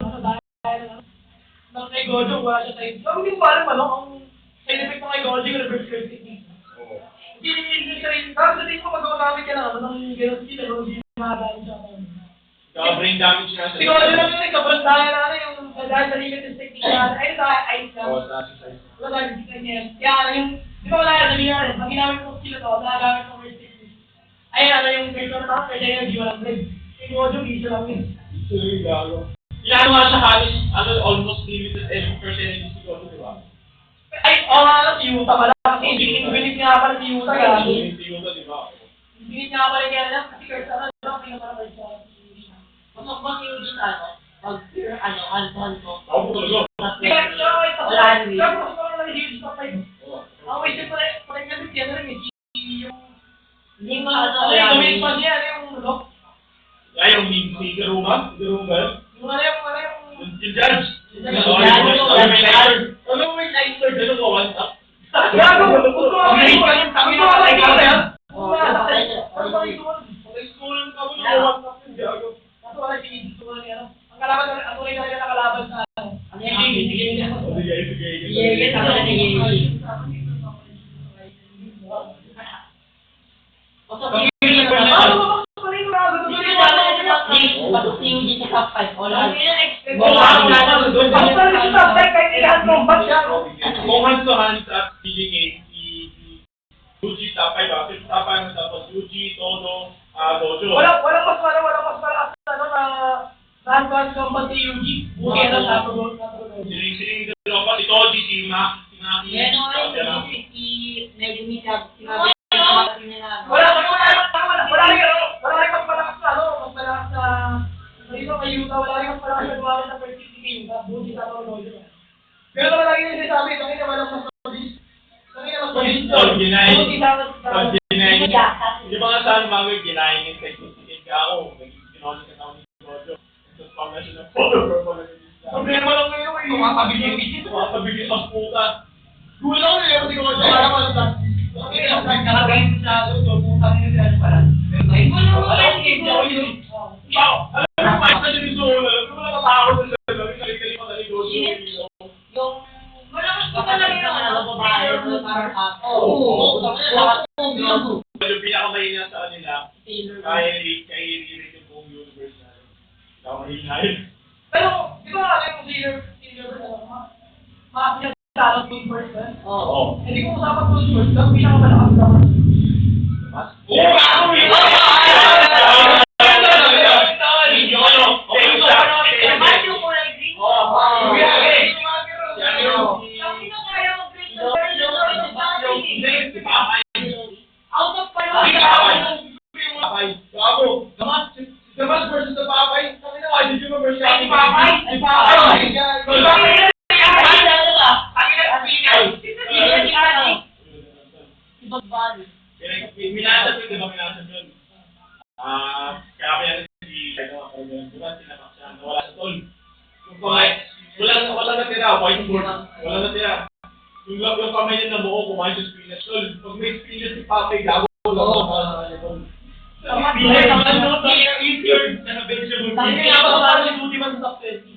ano, ano, ng kay Gojo, wala siya side. So, hindi ko alam, ano, ang effect ng kay Gojo, yung reverse. Hindi, hindi siya rin, tapos sa tingin ko, magagamit ka ng, ano, ng gano'n no, hindi makadaan siya. ano. Kaya brain damage nga Si Gojo lang yun, sobrang dahil na, ano, yung, dahil sa ligat yung technique na, Oo, sa exercise. wala tayong technique niya. Kaya, ano, yung, di ba yan, sabi nga, ang ginamit ko sila to, nagagamit yung ano, yung version na, kaya walang break. Si Gojo, isa lang yun. Tuloy gago. Nga siya halos, ano, almost limited every percentage siguro, di ba? Ay, oo nga lang, si Yuta pala. Kasi binit nga pala si Yuta, gago. Siguro, di ba? Binit nga pala kaya lang, kasi Kurt, ano, ano, pinapalabay sa Masok ba si Eugene ano? Pag ano, Anton ko. Ako po talaga. Hands to hands at PGK, Yuji tapay ba? Si tapay tapos Yuji, Todo, ah, Dojo. Wala, wala mas wala, wala mas wala ano na combat si Yuji. Buti na sa. Sining sining dalawa si Toji, si Ma, si Maki. Yan o, yung si medyo nila. Wala, wala, wala, wala, wala rin ano, wala rin mas malakas sa ano, mas malakas sa Marino kay Yuta, wala rin mas malakas sa gumamit ng fertility game. Buti sa to, no. Pero naman lagi yung sinasabi, tangin naman ang mas mabilis. Tangin naman mas mabilis. Pag ginahin, sa pag ginahin, Hindi nga saan mga ginahin yung technique ka ako, nag-ginahin ka na ni Dojo. Tapos pang na siya ng Problema lang ngayon eh. Tumapabilis. Tumatabi ang puta. Gulo ko eh, kasi ko siya para malata. Okay, ang kalagayin sa luto, putang ina dyan pala. Ay, alam ko, game niya ako yun. Wow! Alam mo, na siya ni Solo, alam mo, nakatakot na siya. Alam mo, kali-kali pa na ni Dojo. Yung Malakas Kapag talaga yung mga babae, yung parang ako. Oo. Lahat ng gago. Yung pinakamahina sa kanila, Taylor. ni kaya ni yung buong universe na. Pinakamahina yun. Pero, di ba ano yung zero, zero, ano, ma- ma- niya sa full person? Oo. Hindi ko usapan full person, ang pinakamalakas naman. Oo, Minasad yun, ba kaya kaya si, ano, ako yun, di ba, sinapak siya, nawala sa tol. Yung kamay, wala, wala na tira, whiteboard, wala na tira. Yung, yung kamay niya na buo, kumain sa spinach, tol. Pag may spinach si Pape, gago, gago, tol. Spinach, naman, no, tol, easier, na vegetable. Hindi nga ba paano yung buti man sa top 20?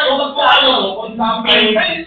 O, magpaano, kung sabi, Ay,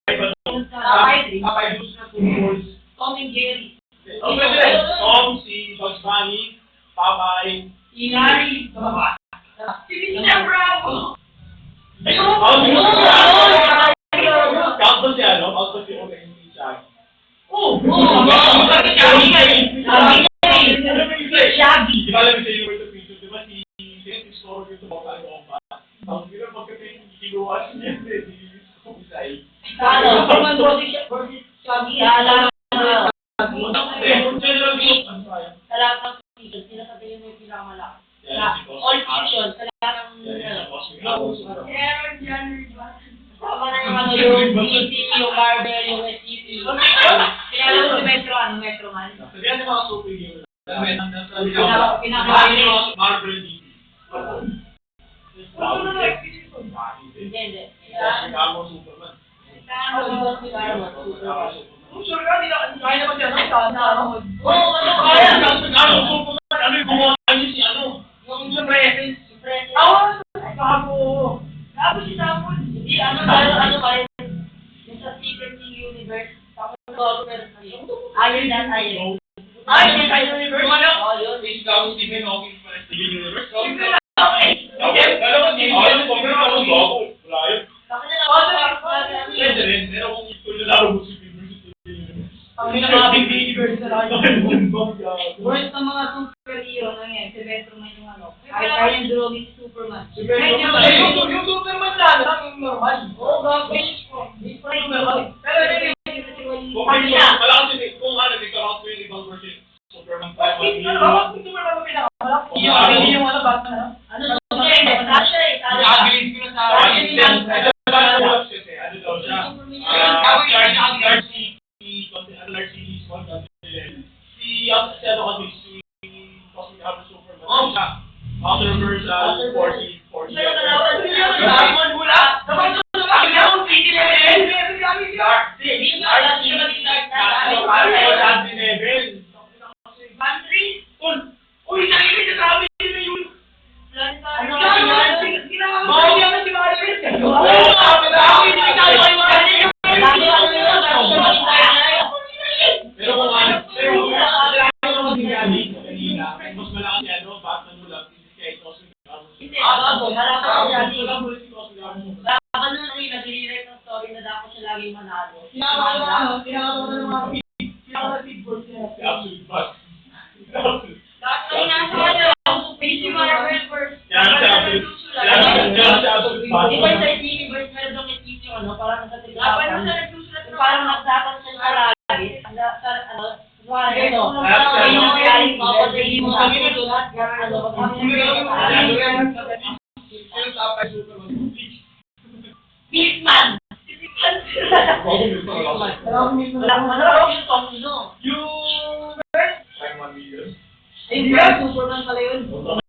Meron dyan, Tama na yung ano yung BP, yung Marvel, yung SCP. Kaya lang si Metro, ano Metro man? Sabihan ng mga super yun. Pinakain Marvel DC. Hindi, hindi. Chicago Superman. Sure ka, kaya naman yan. Oo, ano kaya? Chicago Superman, ano yung gumawa niyo si ano? Yung presence. Oo, Bago. Bago si Sapon. Hindi, ano, ano, ano ba yun? Yung sa Secret King Universe. Tapos bago meron na yun. Ayun na, ayun. Ayun na, ayun. Universe. Ano? Oh, yun. Is Gawin si Ben Hawkins pa sa universe. Siyempre, 你要不要做？lagi manalo. Sinama ko na, sinama ko na ng mga pitbull. Sinama ko na pitbull.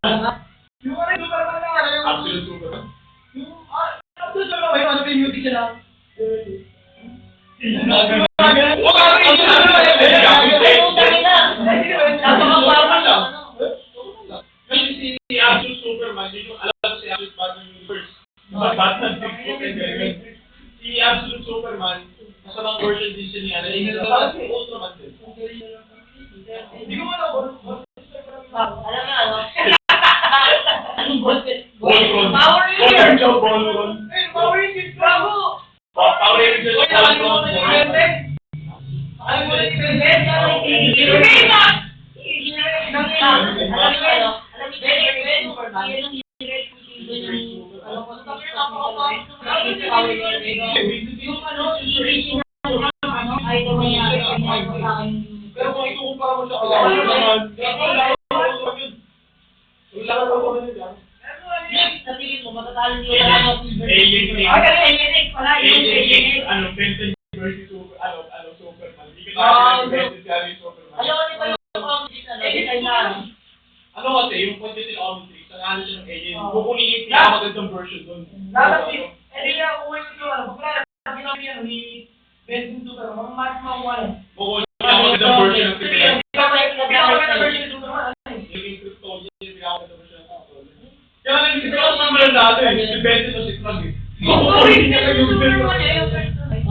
क्यों चल रहा भाई वाजपेयी यूपी चला You're yan, ni Ben Duto mga mas mawalan. Oo, tinawag na version ng Pilipinas. Tinawag na version ng Duto Kaya nga, hindi ko naman malalado eh. Si Ben Duto si Plug eh. Oo, hindi niya kayo yung Ben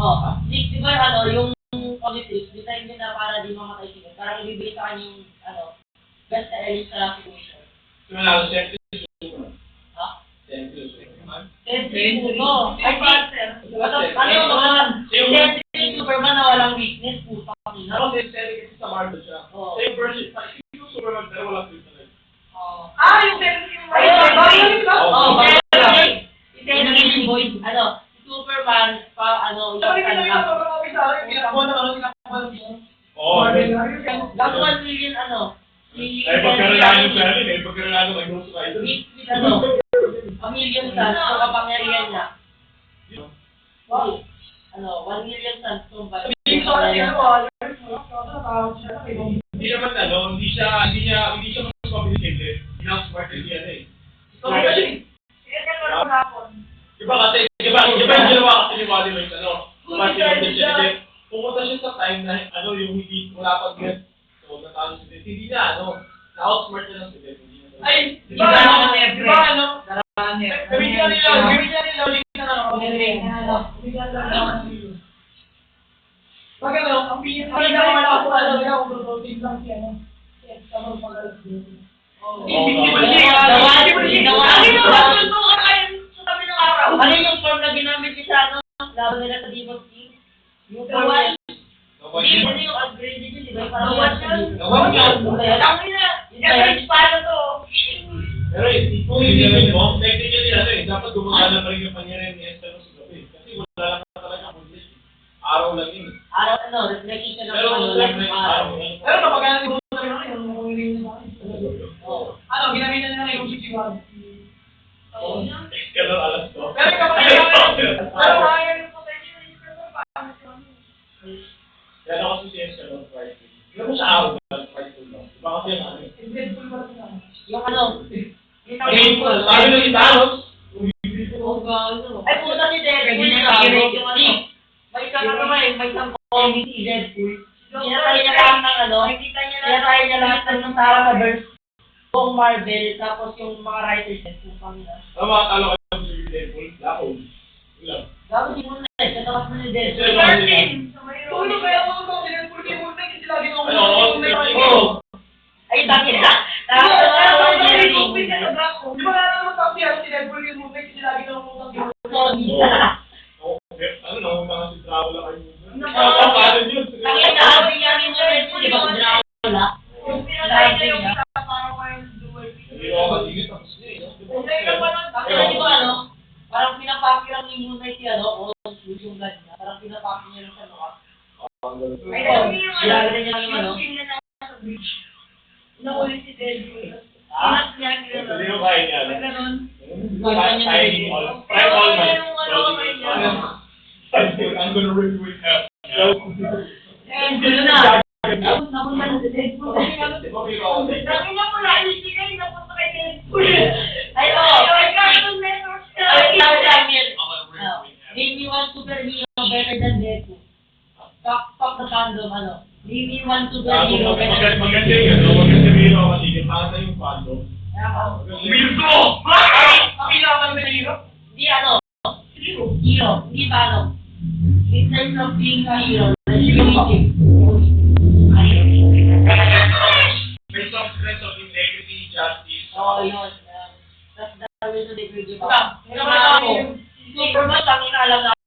Oo, di ba ano, politics, design na para di mamatay sila. Parang ibibigay sa kanya ano, best elite sa situation. Simula ko, 10 plus 2. Ha? Walang, ano naman? Siyempre, Superman na walang weakness, puta kami. Ako, necessary kasi sa Marvel siya. Oo. Same version. Superman, pero walang kryptonite. Oo. Ah, yung Terry Boyd. Oo, Terry Yung Boyd. Ano, Superman, pa, ano, yung... Sabi ko ano. yung sa akin, pinakuha na ano, pinakuha na yun. Oo. Last one million, ano, Eh, pagkaralalo sa akin, eh, pagkaralalo, may gusto kayo. Meet with, ano, a million stars. Hindi na, ano, na-outsmart na lang si Dave. Hindi na- Ay, di ba, ano, naman di ba, ano, Karami. Gamitin nila, gamitin nila ulit na ano. Pag ano, ang pinit, ang pinakamalakas ko alam nila kung protein lang si ano, si Estamar Pagalas. Oo, Hindi ba siya? Hindi ba siya? yung ng? Ano form na ginamit niya sa ano? Laban nila sa Divas Team? Yung form na Hindi, yung upgrade niya, di ba? Parang Gawa yung- niya. Gawa niya. Ang ina, average paano to? Pero eh, kung isipin mo, technically ano eh, dapat gumagana pa rin yung pangyarihan ni Esther sa gabi. Kasi wala lang talaga English. Araw lang yun. eh. Araw, ano, reflection ng ano, kung araw. Pero napagana ni Bono rin ako, yung kung hindi sa akin. Ano, ginamitan nila yung sisiwag. Oo. Kaya alas to. Pero kapag pero kaya yung potential ng Estamar, paano? Kaya ako si Esther on Friday. Yung sa awal, prideful lang. Diba yung ano? Yung ano? Prideful. Sabi nung Italos, ay, puta ni Deadpool na yung ano. May kakagawa may isang ano eh? comic si Deadpool. Ano? Niya lahat ng ano, sinatay niya lahat ng Taraverse, buong Marvel, tapos yung mga writers din, putang na. Tama, talo ka yung Deadpool, Black Hole. Ilang? Dapat hindi mo na eh, sa takas mo ni Deadpool. 13! Yun. ah, That's the reason they will give up. Hindi naman ako. Superman,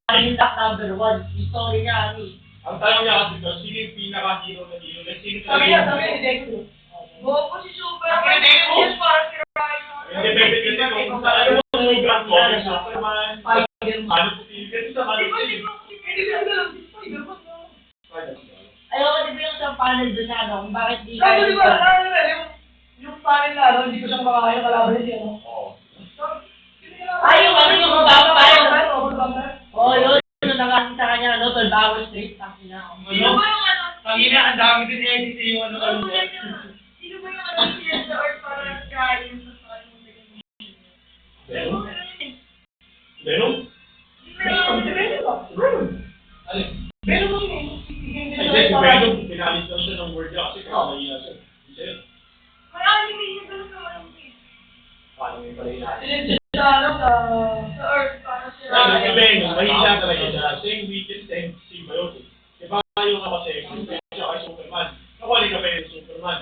na yung top number one. Yung story niya, ano eh. Ang tanong niya kasi doon, sino yung pinaka-hero na hero? Like, sino Sabi niya, sabi niya yung- si si kaya si Ryan. Hindi, depende kasi kung saan mo yung Grand Comic, Superman, Spider-Man. ano po, kasi sa Di ba si Hindi. Ayoko yung sa panel doon na ano, kung bakit di Sabi kaya di ba, ano na, yung, yung panel na, ano, hindi ko siya makakaya kalaban niya siya, no? Oo. Ay, yung ano, yung vampire. Oo, vampire. Oo, yun. Yung nakasin sa kanya, ano, 12 hours straight, tangin na. Sino ba yung ano? Tangina, ang dami din edit yung ano, Ano ano. ba yung- Sino ba yung ano siya sa Earth para Ryan sa kanyang Venom? Venom? Venom, Venom? Venom. Alin? Venom mo eh. Hindi siya Hindi, Venom, pinalis lang siya ng word niya kasi kaya nahiya siya. Hindi siya. May anime niya doon sa ano eh. Paano may pala yun? Siya sa, ano, sa... Sa Earth para si Ano, si Ryan. Venom, mahina talaga siya. Same weakest, same symbiotic. Iba yung ako sa X-Men siya kay Superman. Nakuha ka pa yung Superman.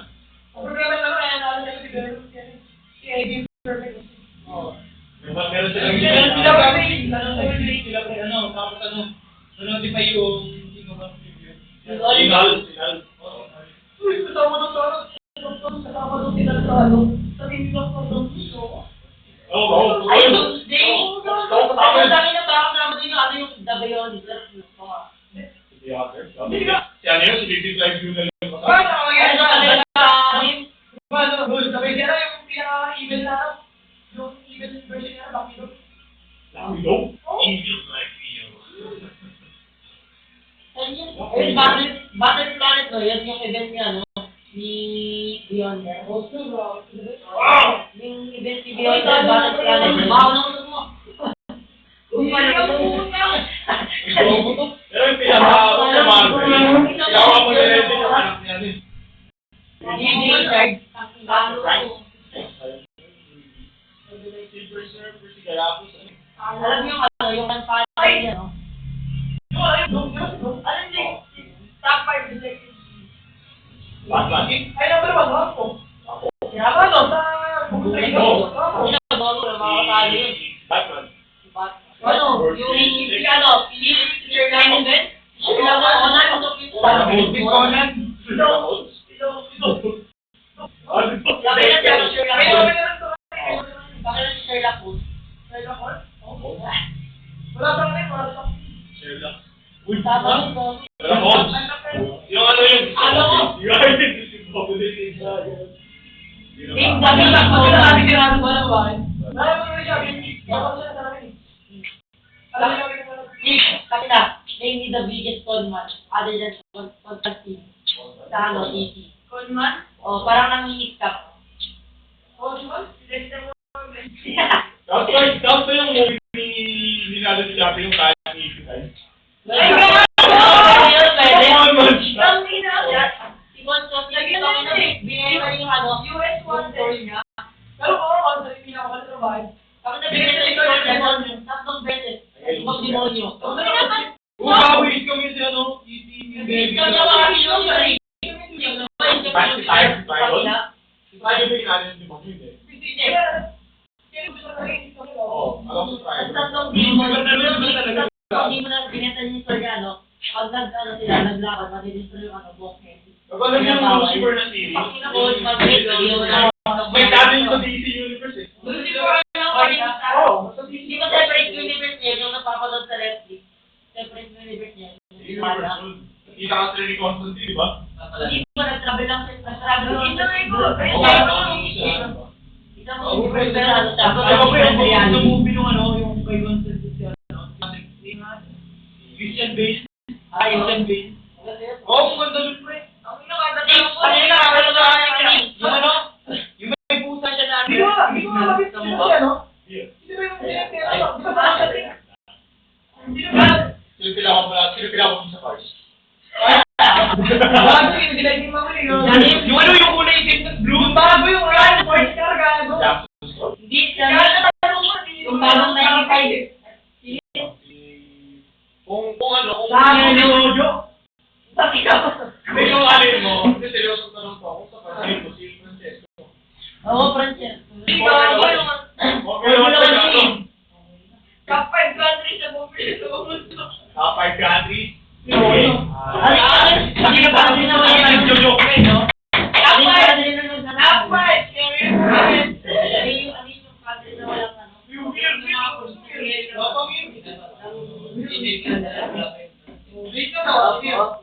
Ang problema naman, kaya naalala niya si Venom, si ano, si Eddie Perfect. Oo. Meron meron silang Sila sila ba may ano, sila pa ano, tapos ano, na-notify yung sino ba ni Beyonder. Host na bro. Yung event ni Beyonder, bakit ka na yung baon ng mo? Kung pa na ito. Pero pinahawa ko sa mga Pinahawa ko na rin sa anak Alam niyo, yung kampanya niya, Batman eh. Ay, ano ba ba? Ako. Ako. Kaya ano, sa... Bukuto. Ako. Bago na makakatali yun. Batman. Ano, yung... Ano, yung... então tem um homem de nada de já tem um May talent sa DC Universe eh. Hindi ko alam kung ano. Separate universe niya yung napapanood sa Netflix? Separate universe niya. Universe. Kita ka ba? Hindi ko nag-travel lang siya. Nag-travel. Bago yung dilating mo yun. Yung ano yung kulay itim, blue. Bago yung Thank you.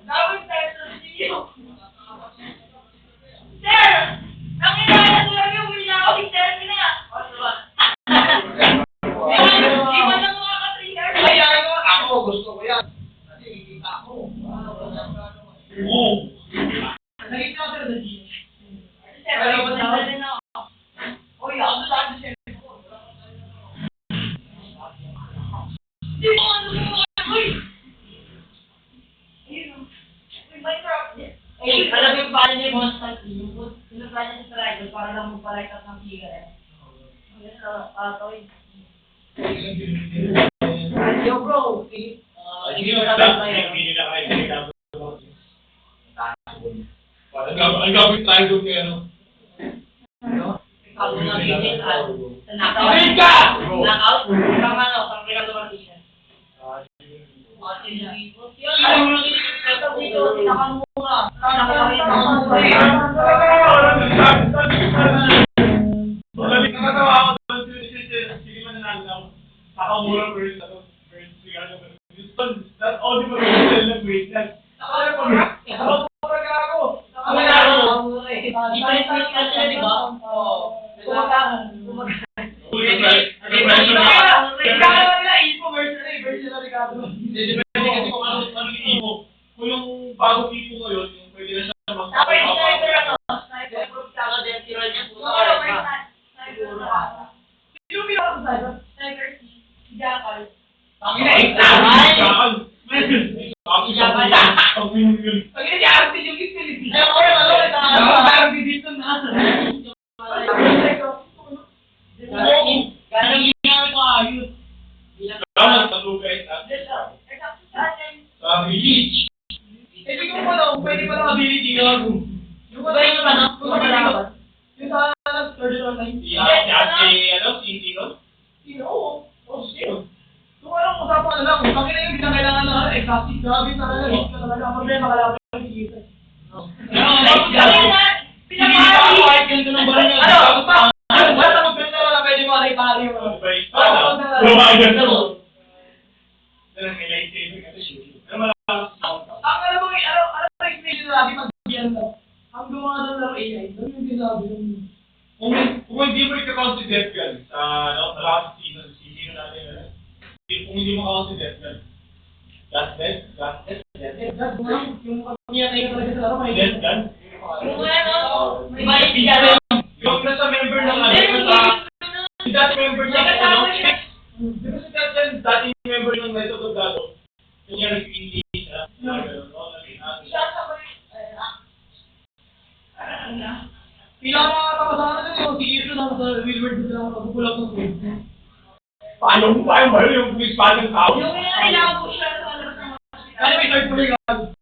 Yo bro, hindi ko Ang gawin tayo doon kaya, no? Ano? Ikaw na bigin out. Sa knockout. Bigin ka! Knockout? Pang ano, pang pinagawa siya. Alam mo lang, ito dito, tinakan mo na. Tinakan mo na. Nakatawa ako doon si Sige eh, man nanalaw. Nakamura verse na to. Verse 3 ano. Houston, that's all the potential ng greatness. Nakamura pa. Nakamura pa ako. Nakamura talugay at sa village. Eh, di ko pa lang, pwede pa lang ability gago. Yung Iba yung ano, yung sa yung sa third online. Si si ate, ano, si Tino? Sino? Oo. Oo, sino? Usapan na lang, bakit na yung na eh, kasi grabe talaga, hit ka talaga. Ang problema, kalaban yung sige. Hindi ako kahit ganito ng barang yun. Ano? Pa- Ano? Wala na mag-print na lang, pwede mo alay pari mo. Ano ba yung ano? Lumayan na mo. Ano, may lightsaber kasi siya. Ano malakas sound ka? Ang alam mo, ano, ano ba yung na natin pag yan to? Ang gumawa ng laro AI, doon yung sinabi yung Kung, kung hindi mo ika-count si Death Gun, sa, ano, sa last season, si sino natin, ano? Kung hindi mo count si Death Gun. Last Death? Last Death? Death Eh, that's one, yung pag-iyan na talaga sa laro, may Death Gun? Yung ano, yung bigyan Yung nasa member ng ano, si that member ng ano, di ba si Death Gun, dating member ng Night of the Gado, yung yung nag-indie siya, na gano'n, no? Nag-indie siya. Pila ka nakakatawa sa akin yun,